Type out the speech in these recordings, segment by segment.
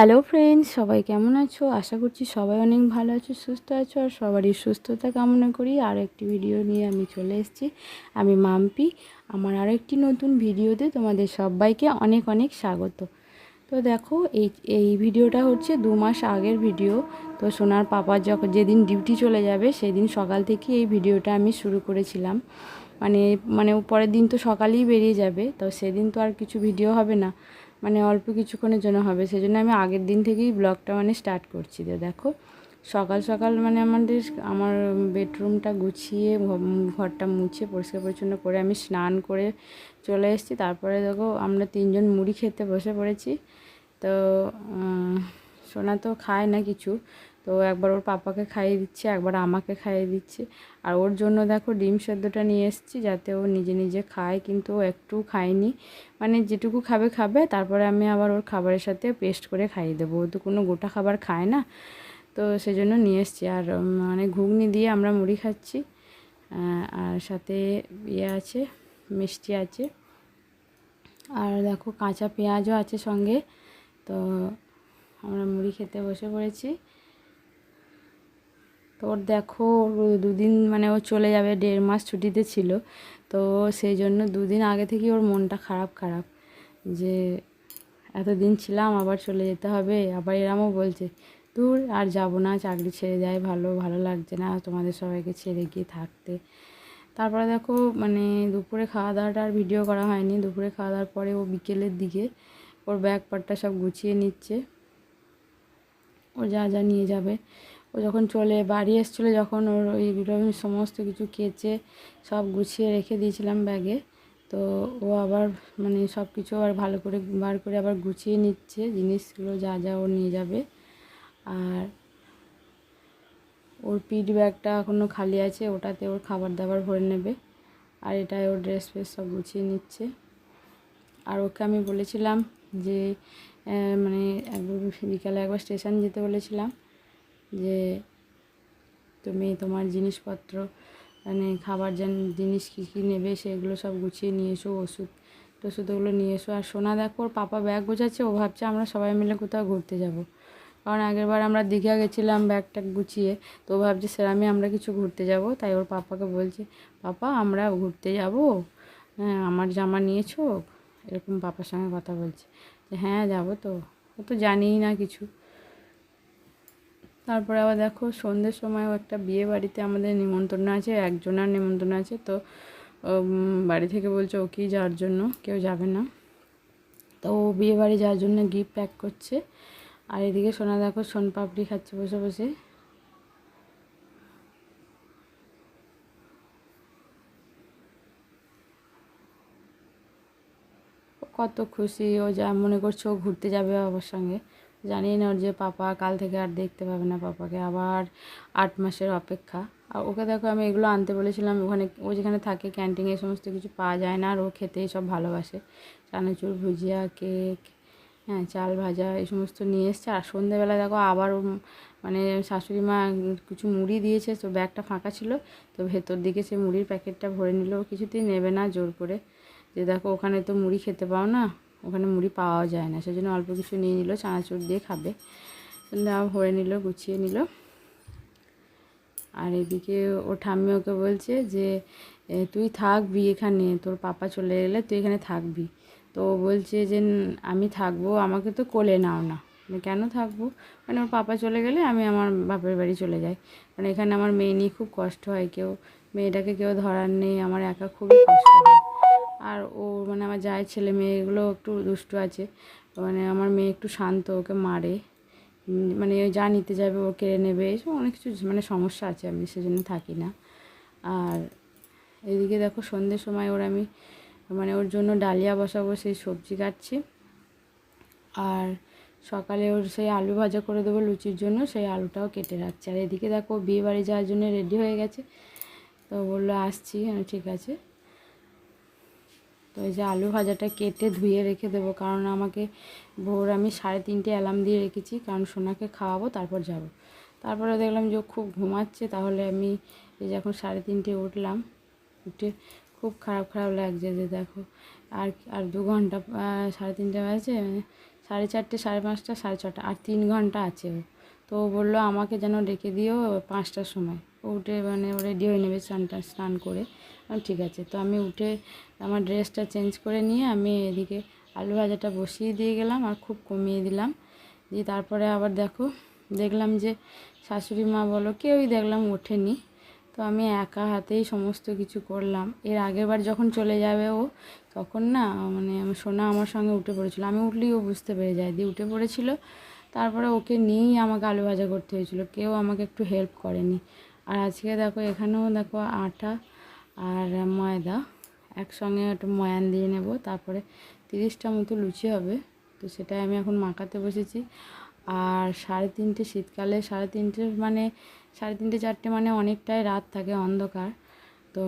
Hello friends সবাই কেমন আছো? আশা করছি সবাই অনেক ভালো আছো, সুস্থ আছো, আর সবারই সুস্থতা কামনা করি। আর একটি ভিডিও নিয়ে আমি চলে এসেছি। আমি মাম্পি। আমার আরেকটি নতুন ভিডিওতে তোমাদের সবাইকে অনেক অনেক স্বাগত। তো দেখো, এই এই ভিডিওটা হচ্ছে দু মাস আগের ভিডিও তো সোনার পাপা যখন যেদিন ডিউটি চলে যাবে, সেদিন সকাল থেকে এই ভিডিওটা আমি শুরু করেছিলাম। মানে মানে পরের দিন তো সকালেই বেরিয়ে যাবে। তো সেদিন তো আর কিছু ভিডিও হবে না। মানে অল্প কিছুক্ষণের জন্য হবে। সেজন্য আমি আগের দিন থেকেই ব্লগটা মানে স্টার্ট করছি। তো দেখো, সকাল সকাল মানে আমাদের আমার বেডরুমটা গুছিয়ে ঘরটা মুছে, পরিষ্কার পরিচ্ছন্ন করে আমি স্নান করে চলে এসেছি। তারপরে দেখো, আমরা তিনজন মুড়ি খেতে বসে পড়েছি। তো সোনা তো খায় না কিছু। তো একবার ওর পাপাকে খাইয়ে দিচ্ছে, একবার আমাকে খাইয়ে দিচ্ছে। আর ওর জন্য দেখো ডিম সেদ্ধটা নিয়ে এসেছি যাতে ও নিজে নিজে খায়, কিন্তু ও একটু খায়নি। মানে যেটুকু খাবে খাবে, তারপরে আমি আবার ওর খাবারের সাথে পেস্ট করে খাইয়ে দেবো। ও তো কোনো গোটা খাবার খায় না, তো সেজন্য নিয়ে এসেছি। আর মানে ঘুগনি দিয়ে আমরা মুড়ি খাচ্ছি। আর সাথে ইয়ে আছে, মিষ্টি আছে। আর দেখো কাঁচা পেঁয়াজও আছে সঙ্গে। তো আমরা মুড়ি খেতে বসে পড়েছি। তো ওর দেখো দুদিন মানে ও চলে যাবে, দেড় মাস ছুটিতে ছিল। তো সেই জন্য দুদিন আগে থেকেই ওর মনটা খারাপ খারাপ। যে এতদিন ছিলাম, আবার চলে যেতে হবে। আবার এরামও বলছে, দূর, আর যাব না, চাকরি ছেড়ে দেয় ভালো ভালো লাগছে না তোমাদের সবাইকে ছেড়ে গিয়ে থাকতে। তারপরে দেখো মানে দুপুরে খাওয়া দাওয়াটা আর ভিডিও করা হয়নি। দুপুরে খাওয়া দাওয়ার পরে ও বিকেলের দিকে ওর ব্যাগ পাটটা সব গুছিয়ে নিচ্ছে। ও যা যা নিয়ে যাবে। ও যখন চলে, বাড়ি এসেছিল যখন ওর ওইগুলো আমি সমস্ত কিছু কেচে সব গুছিয়ে রেখে দিয়েছিলাম ব্যাগে। তো ও আবার মানে সব কিছু আবার ভালো করে বার করে আবার গুছিয়ে নিচ্ছে, জিনিসগুলো যা যা ও নিয়ে যাবে। আর ওর পিঠ ব্যাগটা এখনও খালি আছে, ওটাতে ওর খাবার দাবার ভরে নেবে। আর এটাই ওর ড্রেস ফ্রেস সব গুছিয়ে নিচ্ছে। আর ওকে আমি বলেছিলাম যে মানে একবার বিকালে একবার স্টেশন যেতে বলেছিলাম। যে তুমি তোমার জিনিসপত্র মানে খাবার যেন জিনিস কী কী নেবে সেগুলো সব গুছিয়ে নিয়ে এসো, ওষুধ টষুধ ওগুলো নিয়ে এসো। আর সোনা দেখো, ওর পাপা ব্যাগ গোছাচ্ছে, ও ভাবছে আমরা সবাই মিলে কোথাও ঘুরতে যাব। কারণ আগেরবার আমরা দীঘা গেছিলাম ব্যাগ ট্যাগ গুছিয়ে, তো ভাবছে সেরামে আমরা কিছু ঘুরতে যাব। তাই ওর পাপাকে বলছে, পাপা, আমরা ঘুরতে যাব। হ্যাঁ আমার জামা নিয়েছো? এরকম পাপার সঙ্গে কথা বলছে। যে হ্যাঁ যাব তো। ও তো জানিই না কিছু। তারপরে আবার দেখো সন্ধ্যের সময়ও একটা বিয়ে বাড়িতে আমাদের নিমন্ত্রণ আছে, একজনের নিমন্ত্রণ আছে, তো বাড়ি থেকে বলছে ওকেই যাওয়ার জন্য, কেউ যাবে না। তো ও বিয়ে বাড়ি যাওয়ার জন্য গিফট প্যাক করছে। আর এদিকে সোনা দেখো সোনপাপড়ি খাচ্ছে বসে বসে। কত খুশি, ও যা মনে করছে ও ঘুরতে যাবে বাবার সঙ্গে। জানি না ওর যে পাপা কাল থেকে আর দেখতে পাবে না পাপাকে, আবার আট মাসের অপেক্ষা। আর ওকে দেখো, আমি এগুলো আনতে বলেছিলাম, ওখানে, ও যেখানে থাকে ক্যান্টিনে সমস্ত কিছু পাওয়া যায় না, আর ও খেতেই সব ভালোবাসে। চানাচুর, ভুজিয়া, কেক হ্যাঁ চাল ভাজা, এই সমস্ত নিয়ে এসছে। আর সন্ধেবেলা দেখো, আবার মানে শাশুড়ি মা কিছু মুড়ি দিয়েছে, তো ব্যাগটা ফাঁকা ছিল, তো ভেতর দিকে সে মুড়ির প্যাকেটটা ভরে নিল। কিছুতেই নেবে না জোর করে। যে দেখো, ওখানে তো মুড়ি খেতে পাও না। ওখানে মুড়ি পাওয়াও যায় না, সেজন্য অল্প কিছু নিয়ে নিল, চানাচুর দিয়ে খাবে। না ভরে নিল, গুছিয়ে নিল। আর এদিকে ও ঠাম্মি ওকে বলছে যে তুই থাকবি এখানে, তোর পাপা চলে গেলে তুই এখানে থাকবি। তো বলছে যে আমি থাকব, আমাকে তো কোলে নাও না। কেন থাকব? মানে ওর পাপা চলে গেলে আমি আমার বাপের বাড়ি চলে যাই। মানে এখানে আমার মেয়ে নিয়ে খুব কষ্ট হয়, কেউ মেয়েটাকে কেউ ধরার নেই, আমার একা খুবই কষ্ট হয়। আমার যায় ছেলে মেয়েগুলো একটু দুষ্টু আছে। মানে আমার মেয়ে একটু শান্ত, ওকে মারে। মানে যা নিতে যাবে ও কেড়ে নেবে এইসব অনেক কিছু মানে সমস্যা আছে, আমি সেজন্য থাকি না। আর এদিকে দেখো সন্ধ্যের সময় ওর আমি মানে ওর জন্য ডালিয়া বসাবো, সেই সবজি কাটছি। আর সকালে ওর সেই আলু ভাজা করে দেবো লুচির জন্য, সেই আলুটাও কেটে রাখছি। আর এদিকে দেখো বিয়ে বাড়ি যাওয়ার জন্য রেডি হয়ে গেছে। তো বলল, আসছি। আমি ঠিক আছে। তো এই যে আলু ভাজাটা কেটে ধুয়ে রেখে দেবো, কারণ আমাকে ভোর আমি সাড়ে তিনটে অ্যালার্ম দিয়ে রেখেছি, কারণ সোনাকে খাওয়াবো, তারপর যাব। তারপরে দেখলাম যে খুব ঘুমাচ্ছে, তাহলে আমি এই যে এখন সাড়ে তিনটে উঠলাম, উঠে খুব খারাপ খারাপ লাগছে যে দেখো, আর আর দু ঘণ্টা সাড়ে তিনটে বাজে মানে সাড়ে চারটে, সাড়ে পাঁচটা, সাড়ে ছটা, আর তিন ঘণ্টা আছে তো বলল আমাকে যেন ডেকে দিও পাঁচটার সময়। উঠে মানে রেডি হয়ে নেবে স্নানটা স্নান করে। ঠিক আছে, তো আমি উঠে আমার ড্রেসটা চেঞ্জ করে নিয়ে আমি এদিকে আলু ভাজাটা বসিয়ে দিয়ে গেলাম আর খুব কমিয়ে দিলাম। দিয়ে তারপরে আবার দেখো, দেখলাম যে শাশুড়ি মা বলো কেউই দেখলাম ওঠেনি। তো আমি একা হাতেই সমস্ত কিছু করলাম। এর আগের বার যখন চলে যাবে ও, তখন না মানে সোনা আমার সঙ্গে উঠে পড়েছিল। আমি উঠলেই ও বুঝতে পেরে যায়। দিয়ে উঠে পড়েছিল। তারপরে ওকে নিয়েই আমাকে আলু ভাজা করতে হয়েছিল। কেউ আমাকে একটু হেল্প করেনি। আর আজকে দেখো এখানেও দেখো আটা আর ময়দা। একসঙ্গে একটু ময়ান দিয়ে নেব, তারপরে তিরিশটা মতো লুচি হবে। তো সেটাই আমি এখন মাখাতে বসেছি। আর সাড়ে তিনটে শীতকালে, সাড়ে তিনটে মানে সাড়ে তিনটে, চারটে মানে অনেকটাই রাত থাকে অন্ধকার। তো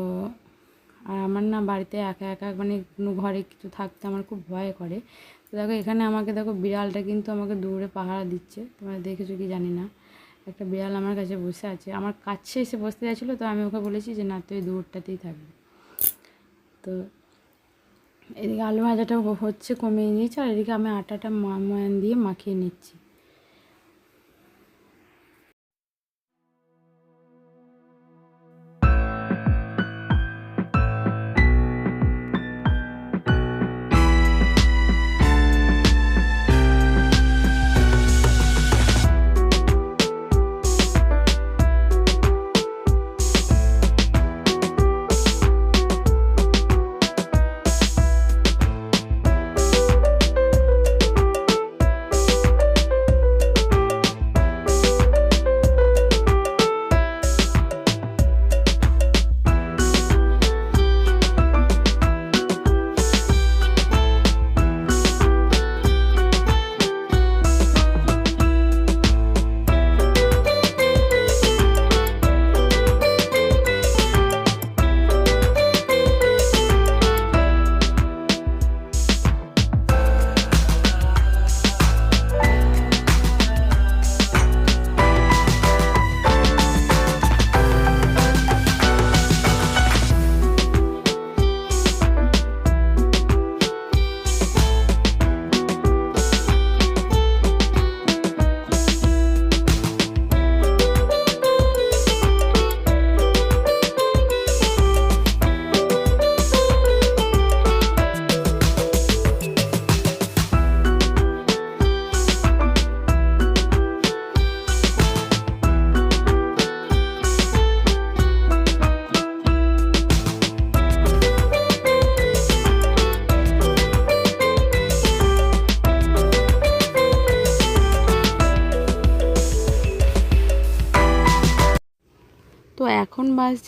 আর আমার না বাড়িতে একা একা মানে কোনো ঘরে কিছু থাকতে আমার খুব ভয় করে। তো দেখো এখানে আমাকে দেখো বিড়ালটা কিন্তু আমাকে দূরে পাহারা দিচ্ছে। তোমরা দেখেছ কি জানি না। একটা বিড়াল আমার কাছে বসে আছে। আমার কাছে এসে বসতে যাচ্ছিল, তো আমি ওকে বলেছি যে, না, তুই দূরটাতেই থাকবি। তো এদিকে আলু ভাজাটা হচ্ছে, কমিয়ে নিয়েছি, আর এদিকে আমি আটাটা ময়ান দিয়ে মাখিয়ে নিচ্ছি।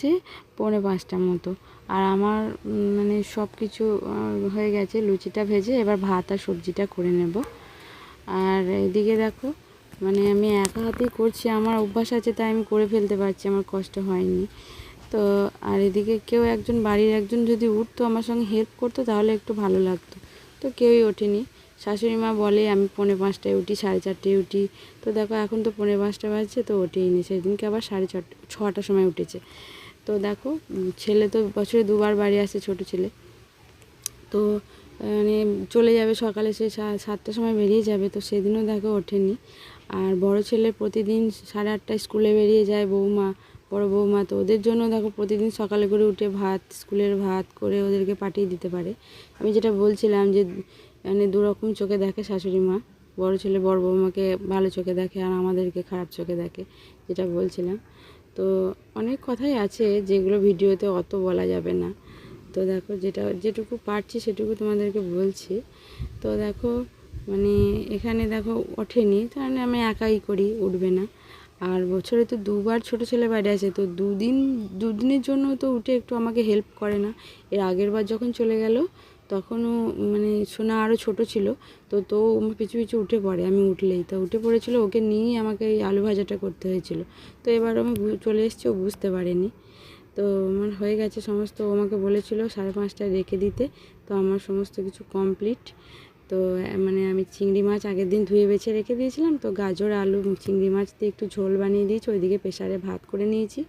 বাজছে পৌনে পাঁচটার মতো। আর আমার মানে সব কিছু হয়ে গেছে, লুচিটা ভেজে এবার ভাত আর সবজিটা করে নেব। আর এদিকে দেখো মানে আমি একা হাতেই করছি, আমার অভ্যাস আছে তাই আমি করে ফেলতে পারছি, আমার কষ্ট হয়নি। তো, আর এদিকে কেউ একজন, বাড়ির একজন যদি উঠতো, আমার সঙ্গে হেল্প করতো, তাহলে একটু ভালো লাগতো। তো কেউই ওঠেনি। শাশুড়ি মা বলে, আমি পৌনে পাঁচটায় উঠি, সাড়ে চারটায় উঠি। তো দেখো, এখন তো পৌনে পাঁচটা বাজছে, তো ওঠেইনি সেদিনকে আবার সাড়ে ছটা, ছটার সময় উঠেছে। তো দেখো ছেলে তো বছরে দুবার বাড়ি আসে ছোট ছেলে। তো মানে চলে যাবে সকালে সে, সাতটার সময় বেরিয়ে যাবে, তো সেদিনও দেখো ওঠেনি। আর বড় ছেলে প্রতিদিন সাড়ে আটটায় স্কুলে বেরিয়ে যায়, বৌমা, বড় বৌমা, তো ওদের জন্য দেখো প্রতিদিন সকালে করে উঠে ভাত, স্কুলের ভাত করে ওদেরকে পাঠিয়ে দিতে পারে। আমি যেটা বলছিলাম যে মানে দুরকম চোখে দেখে শাশুড়ি মা, বড় ছেলে বড় বৌমাকে ভালো চোখে দেখে আর আমাদেরকে খারাপ চোখে দেখে, যেটা বলছিলাম। তো অনেক কথাই আছে যেগুলো ভিডিওতে অত বলা যাবে না। তো দেখো যেটা, যেটুকু পারছি সেটুকু তোমাদেরকে বলছি। তো দেখো মানে এখানে দেখো ওঠেনি তাহলে আমি একাই করি, উঠবে না। আর বছরে তো দুবার ছোট ছেলে বাড়ি আছে তো দুদিন, দুদিনের জন্য তো উঠে একটু আমাকে হেল্প করে না। এর আগের বার যখন চলে গেল তখনও মানে সোনা আরও ছোট ছিল, তো তো আমার পিছু পিছু উঠে পড়ে, আমি উঠলেই। তো উঠে পড়েছিল, ওকে নিয়েই আমাকে এই আলু ভাজাটা করতে হয়েছিল। তো এবার আমি চলে এসেছি, ও বুঝতে পারেনি। তো আমার হয়ে গেছে সমস্ত, ও আমাকে বলেছিল সাড়ে পাঁচটায় রেখে দিতে, তো আমার সমস্ত কিছু কমপ্লিট তো মানে আমি চিংড়ি মাছ আগের দিন ধুয়ে বেছে রেখে দিয়েছিলাম, তো গাজর, আলু, চিংড়ি মাছ দিয়ে একটু ঝোল বানিয়ে দিয়েছি, ওইদিকে প্রেশারে ভাত করে নিয়েছি।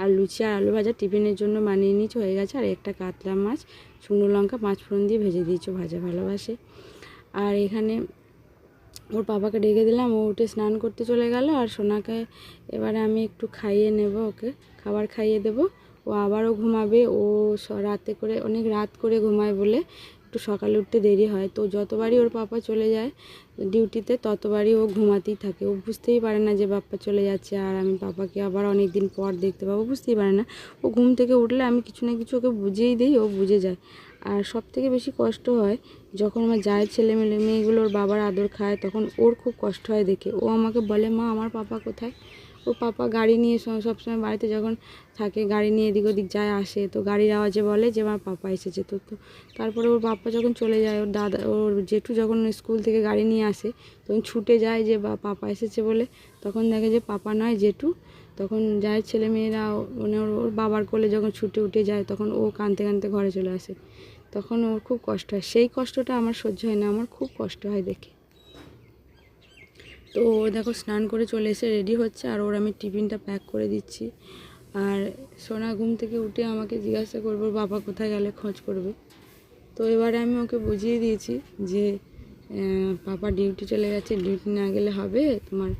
আর লুচি আর আলু ভাজা টিফিনের জন্য বানিয়ে নিয়েছি, হয়ে গেছে। আর একটা কাতলা মাছ, শুকনো লঙ্কা, পাঁচ ফোড়ন দিয়ে ভেজে দিয়েছি ভাজা ভালোবাসে। আর এখানে ওর বাবাকে ডেকে দিলাম, ও উঠে স্নান করতে চলে গেল। আর সোনাকে এবারে আমি একটু খাইয়ে নেব ওকে, খাবার খাইয়ে দেব। ও আবারও ঘুমাবে, ও রাতে করে, অনেক রাত করে ঘুমায় বলে একটু সকালে উঠতে দেরি হয়। তো যতবারই ওর পাপা চলে যায় ডিউটিতে ততবারই ও ঘুমাতেই থাকে। ও বুঝতেই পারে না যে বাপ্পা চলে যাচ্ছে আর আমি পাপাকে আবার অনেক দিন পর দেখতে পাবো। বুঝতেই পারে না। ও ঘুম থেকে উঠলে আমি কিছু না কিছু ওকে বুঝিয়েই দিই, ও বুঝে যায়। আর সব থেকে বেশি কষ্ট হয় যখন আমার যায় ছেলে মেলে মেয়েগুলোর বাবার আদর খায়, তখন ওর খুব কষ্ট হয় দেখে। ও আমাকে বলে, মা, আমার পাপা কোথায়? ও পাপা গাড়ি নিয়ে সবসময় বাড়িতে যখন থাকে, গাড়ি নিয়ে এদিক ওদিক যায়, আসে, তো গাড়ির আওয়াজে বলে যে আমার পাপা এসেছে। তো তো তারপরে ওর পাপা যখন চলে যায়, ওর দাদা, ওর জেঠু যখন স্কুল থেকে গাড়ি নিয়ে আসে, তখন ছুটে যায় যে, বা, পাপা এসেছে বলে। তখন দেখে যে, পাপা নয়, জেঠু। তখন যায় ছেলে মেয়েরা মানে ওর ওর বাবার কোলে যখন ছুটে উঠে যায়, তখন ও কাঁদতে কাঁদতে ঘরে চলে আসে। তখন ওর খুব কষ্ট হয়। সেই কষ্টটা আমার সহ্য হয় না, আমার খুব কষ্ট হয় দেখে। তো দেখো স্নান করে চলে এসে রেডি হচ্ছে আর ওর আমি টিফিনটা প্যাক করে দিচ্ছি। আর সোনা ঘুম থেকে উঠে আমাকে জিজ্ঞাসা করব বাবা কোথায় গেলে খোঁজ করবে? তো এবারে আমি ওকে বুঝিয়ে দিয়েছি যে পাপা ডিউটি চলে গেছে ডিউটি না গেলে হবে তোমার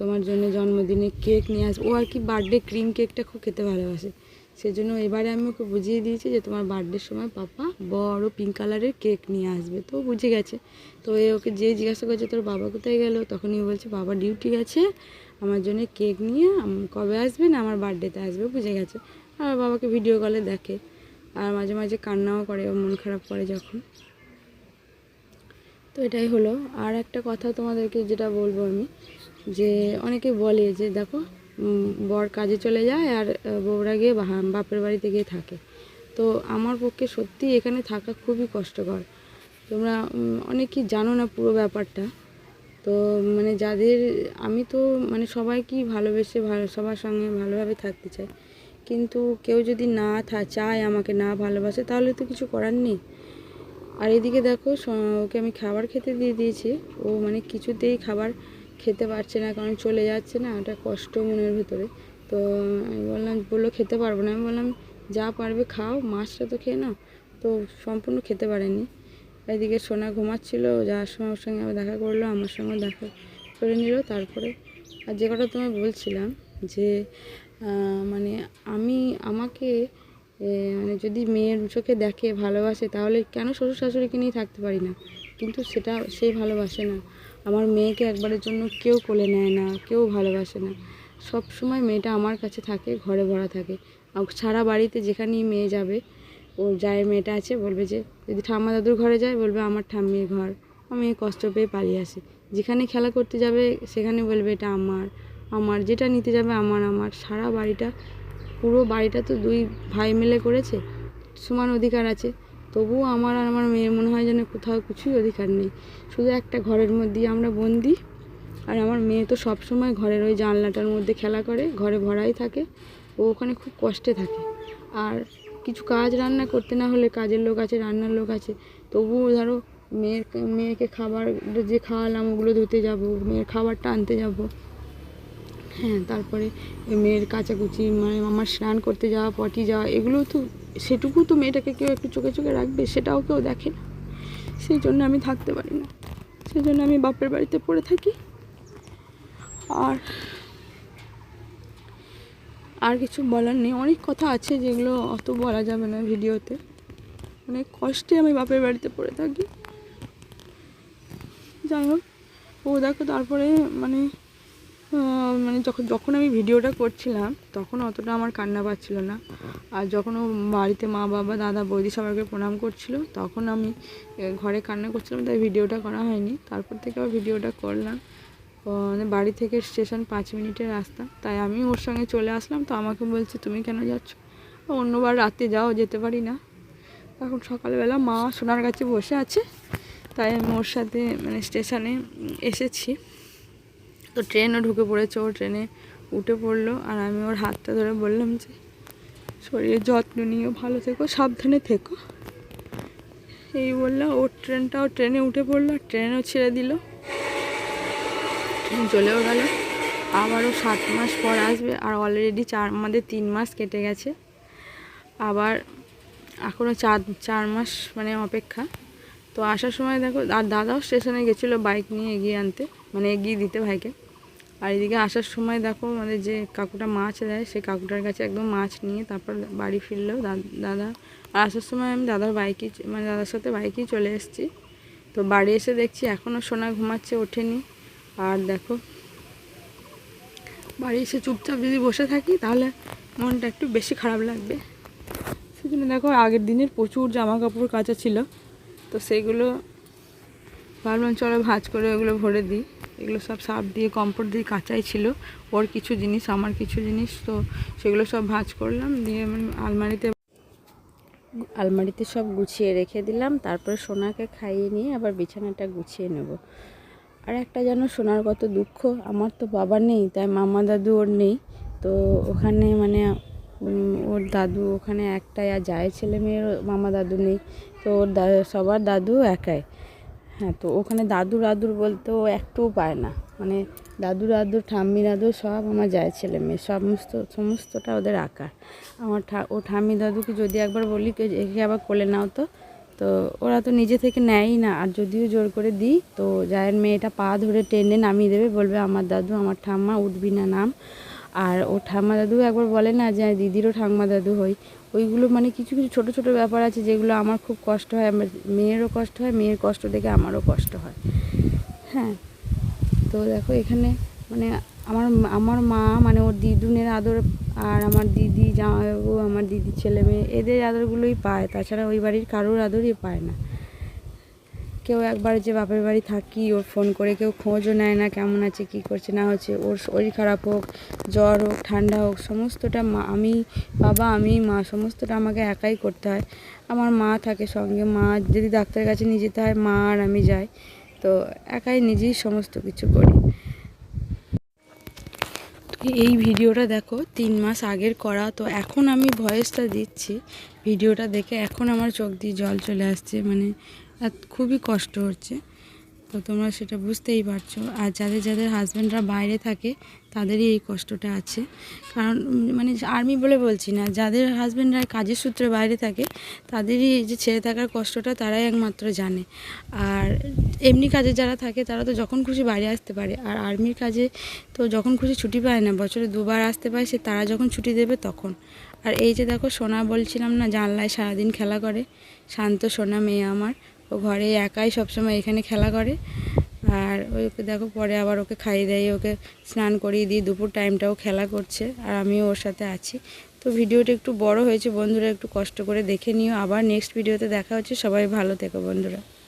তোমার জন্য জন্মদিনে কেক নিয়ে আসবে ও আর কি বার্থডে ক্রিম কেকটা খুব খেতে ভালোবাসে। সেজন্য এবারে আমি ওকে বুঝিয়ে দিয়েছি যে তোমার বার্থডের সময় পাপা বড় পিঙ্ক কালারের কেক নিয়ে আসবে। তো বুঝে গেছে। তো এ ওকে যে জিজ্ঞাসা করছে, তোর বাবা কোথায় গেল? তখনই বলছে, বাবা ডিউটি গেছে। আমার জন্য কেক নিয়ে কবে আসবে না আমার বার্থডেতে আসবে? বুঝে গেছে। আর বাবাকে ভিডিও কলে দেখে। আর মাঝে মাঝে কান্নাও করে মন খারাপ করে যখন। তো এটাই হলো। আর একটা কথা তোমাদেরকে যেটা বলব আমি, যে অনেকে বলে যে, দেখো বর কাজে চলে যায় আর বউরা গিয়ে বাপের বাড়িতে গিয়ে থাকে। তো আমার পক্ষে সত্যি এখানে থাকা খুবই কষ্টকর। তোমরা অনেকেই জানো না পুরো ব্যাপারটা? তো মানে যাদের, আমি তো মানে সবাইকেই ভালোবেসে ভালো সবার সঙ্গে ভালোভাবে থাকতে চাই। কিন্তু কেউ যদি না থা, চায় আমাকে না ভালোবাসে, তাহলে তো কিছু করার নেই। আর এদিকে দেখো ওকে আমি খাবার খেতে দিয়ে দিয়েছি। ও মানে কিছুতেই খাবার খেতে পারছে না, কারণ চলে যাচ্ছে না, ওটা কষ্ট মনের ভিতরে। তো আমি বললাম, বলল, খেতে পারব না। আমি বললাম, যা পারবে খাও, মাছটা তো খেয়ে নাও। তো সম্পূর্ণ খেতে পারেনি। এদিকে সোনা ঘুমাচ্ছিল, যাওয়ার সময় ওর সঙ্গে আবার দেখা করল, আমার সঙ্গে দেখা করে নিল, তারপরে আর যে কথা তোমায় বলছিলাম যে মানে আমি, আমাকে মানে যদি মেয়ের চোখে দেখে, ভালোবাসে, তাহলে কেন শ্বশুর শাশুড়িকে নিয়ে থাকতে পারি না? কিন্তু সেটা সেই ভালোবাসে না। আমার মেয়েকে একবারের জন্য কেউ কোলে নেয় না, কেউ ভালোবাসে না। সব সময় মেয়েটা আমার কাছে থাকে, ঘরে ভরা থাকে। সারা বাড়িতে যেখানেই মেয়ে যাবে, ও যায়, মেয়েটা আছে, বলবে যে, যদি ঠাম্মা দাদুর ঘরে যায়, বলবে আমার ঠাম্মির ঘর। আমি কষ্ট পেয়ে পালিয়ে আসি। যেখানে খেলা করতে যাবে, সেখানে বলবে এটা আমার। আমার যেটা নিতে যাবে, আমার আমার। সারা বাড়িটা, পুরো বাড়িটা তো দুই ভাই মিলে করেছে। সমান অধিকার আছে। তবুও আমার আর আমার মেয়ের মনে হয় যেন কোথাও কিছুই অধিকার নেই। শুধু একটা ঘরের মধ্যেই আমরা বন্দি। আর আমার মেয়ে তো সব সময় ঘরের ওই জানলাটার মধ্যে খেলা করে, ঘরে ভরাই থাকে। ও ওখানে খুব কষ্টে থাকে। আর কিছু কাজ রান্না করতে না হলে কাজের লোক আছে, রান্নার লোক আছে। তবুও ধরো মেয়ের, মেয়েকে খাবার, যে খাওয়ালাম ওগুলো ধুতে যাব, মেয়ের খাবারটা আনতে যাব। হ্যাঁ তারপরে মেয়ের কাচাকুচি মানে আমার স্নান করতে যাওয়া, পটি যাওয়া, এগুলো তো সেটুকু তো মেয়েটাকে কেউ একটু চোখে চোখে রাখবে, সেটাও কেউ দেখে না। সেই জন্য আমি থাকতে পারি না। সেই জন্য আমি বাপের বাড়িতে পড়ে থাকি। আর আর কিছু বলার নেই। অনেক কথা আছে যেগুলো অত বলা যাবে না ভিডিওতে। অনেক কষ্টে আমি বাপের বাড়িতে পড়ে থাকি। যাই হোক, ও দেখো তারপরে মানে মানে যখন যখন আমি ভিডিওটা করছিলাম, তখন অতটা আমার কান্না পাচ্ছিল না। আর যখন ও বাড়িতে মা, বাবা, দাদা, বৌদি সবাইকে প্রণাম করছিল, তখন আমি ঘরে কান্না করছিলাম, তাই ভিডিওটা করা হয়নি। তারপর থেকে আবার ভিডিওটা করলাম। মানে বাড়ি থেকে স্টেশন পাঁচ মিনিটের রাস্তা। তাই আমি ওর সঙ্গে চলে আসলাম, তো আমাকে বলছে, তুমি কেন যাচ্ছ? অন্যবার রাতে যাও, যেতে পারি না। এখন সকালবেলা মা সোনার কাছে বসে আছে। তাই আমি ওর সাথে মানে স্টেশনে এসেছি। তো ট্রেনও ঢুকে পড়েছে, ও ট্রেনে উঠে পড়ল আর আমি ওর হাতটা ধরে বললাম যে, শরীরের যত্ন নিও, ভালো থেকো, সাবধানে থেকো। এই বললাম ওর ট্রেনটাও ট্রেনে উঠে পড়ল আর ট্রেনও ছেড়ে দিল। ট্রেন চলেও গেল। আবারও সাত মাস পর আসবে আর অলরেডি চার, আমাদের তিন মাস কেটে গেছে। আবার এখনও চার চার মাস মানে অপেক্ষা। তো আসার সময় দেখো, আর দাদাও স্টেশনে গেছিল বাইক নিয়ে এগিয়ে আনতে মানে এগিয়ে দিতে ভাইকে। আর এদিকে আসার সময় দেখো আমাদের যে কাকুটা মাছ দেয় সেই কাকুটার কাছে একদম মাছ নিয়ে তারপর বাড়ি ফিরলেও দাদা। আর আসার সময় আমি দাদার বাইকে মানে দাদার সাথে বাইকেই চলে এসেছি। তো বাড়ি এসে দেখছি এখনও সোনা ঘুমাচ্ছে ওঠেনি। আর দেখো, বাড়ি এসে চুপচাপ যদি বসে থাকি তাহলে মনটা একটু বেশি খারাপ লাগবে। সেজন্য দেখো আগের দিনের প্রচুর জামা কাপড় কাচা ছিল। তো সেগুলো ভাবলাম চলো ভাজ করে ওগুলো ভরে দিই। এগুলো সব সাপ দিয়ে কম্পোর্ট দিয়ে কাঁচাই ছিল। ওর কিছু জিনিস, আমার কিছু জিনিস, তো সেগুলো সব ভাঁজ করলাম, দিয়ে আলমারিতে আলমারিতে সব গুছিয়ে রেখে দিলাম। তারপরে সোনাকে খাইয়ে নিয়ে আবার বিছানাটা গুছিয়ে নেব। আর একটা যেন সোনার কত দুঃখ, আমার তো বাবা নেই, তাই মামা দাদু ওর নেই। তো ওখানে মানে ওর দাদু ওখানে একটাই আর যায় ছেলে মেয়ের মামা দাদু নেই। তো ওর সবার দাদু একাই। হ্যাঁ তো ওখানে দাদু দাদুর বলতে ও একটুও পায় না। মানে দাদু দাদু ঠাম্মি দাদু সব আমার যায় ছেলে মেয়ে, সমস্ত, সমস্তটা ওদের আকার। আমার ঠা, ও ঠাম্মি দাদুকে যদি একবার বলি একে আবার কোলে নাও তো। তো ওরা তো নিজে থেকে নেয়ই না, আর যদিও জোর করে দিই, তো জায়ের মেয়েটা পা ধরে টেনে নামিয়ে দেবে, বলবে আমার দাদু, আমার ঠাম্মা উঠবি না নাম। আর ও ঠাম্মা দাদু একবার বলে না যে দিদিরও ঠাম্মা দাদু হই। ওইগুলো মানে কিছু কিছু ছোট ছোট ব্যাপার আছে যেগুলো আমার খুব কষ্ট হয়, আমার মেয়েরও কষ্ট হয়, মেয়ের কষ্ট দেখে আমারও কষ্ট হয়। হ্যাঁ তো দেখো এখানে মানে আমার আমার মা মানে ওর দিদুনের আদর আর আমার দিদি জামাইবাবু, আমার দিদি ছেলে মেয়ে, এদের আদরগুলোই পায়, তাছাড়া ওই বাড়ির কারোর আদরই পায় না। কেউ একবার যে বাপের বাড়ি থাকি, ওর ফোন করে কেউ খোঁজও নেয় না, কেমন আছে, কি করছে, না হচ্ছে, ওর শরীর খারাপ হোক, জ্বর হোক, ঠান্ডা হোক, সমস্তটা মা, আমি, বাবা, আমি, মা, সমস্তটা আমাকে একাই করতে হয়। আমার মা থাকে সঙ্গে, মা যদি ডাক্তারের কাছে নিয়ে যেতে হয়, মা আর আমি যাই। তো একাই নিজেই সমস্ত কিছু করি। এই ভিডিওটা দেখো, তিন মাস আগের করা, তো এখন আমি ভয়েসটা দিচ্ছি। ভিডিওটা দেখে এখন আমার চোখ দিয়ে জল চলে আসছে মানে খুবই কষ্ট হচ্ছে। তো তোমরা সেটা বুঝতেই পারছ। আর যাদের যাদের হাজব্যান্ডরা বাইরে থাকে, তাদেরই এই কষ্টটা আছে। কারণ মানে আর্মি বলে বলছি না, যাদের হাজব্যান্ডরা কাজের সূত্রে বাইরে থাকে, তাদেরই এই যে ছেড়ে থাকার কষ্টটা তারাই একমাত্র জানে। আর এমনি কাজে যারা থাকে, তারা তো যখন খুশি বাইরে আসতে পারে। আর আর্মির কাজে তো যখন খুশি ছুটি পায় না, বছরে দুবার আসতে পায় সে তারা যখন ছুটি দেবে তখন। আর এই যে দেখো, সোনা বলছিলাম না, জানলায় সারাদিন খেলা করে। শান্ত সোনা মেয়ে আমার। ও ঘরে একাই সবসময় এখানে খেলা করে। আর ওকে দেখো পরে আবার ওকে খাইয়ে দেয়, ওকে স্নান করিয়ে দিই দুপুর টাইমটাও খেলা করছে আর আমিও ওর সাথে আছি। তো ভিডিওটা একটু বড় হয়েছে বন্ধুরা, একটু কষ্ট করে দেখে নিও। আবার নেক্সট ভিডিওতে দেখা হচ্ছে। সবাই ভালো থেকো বন্ধুরা।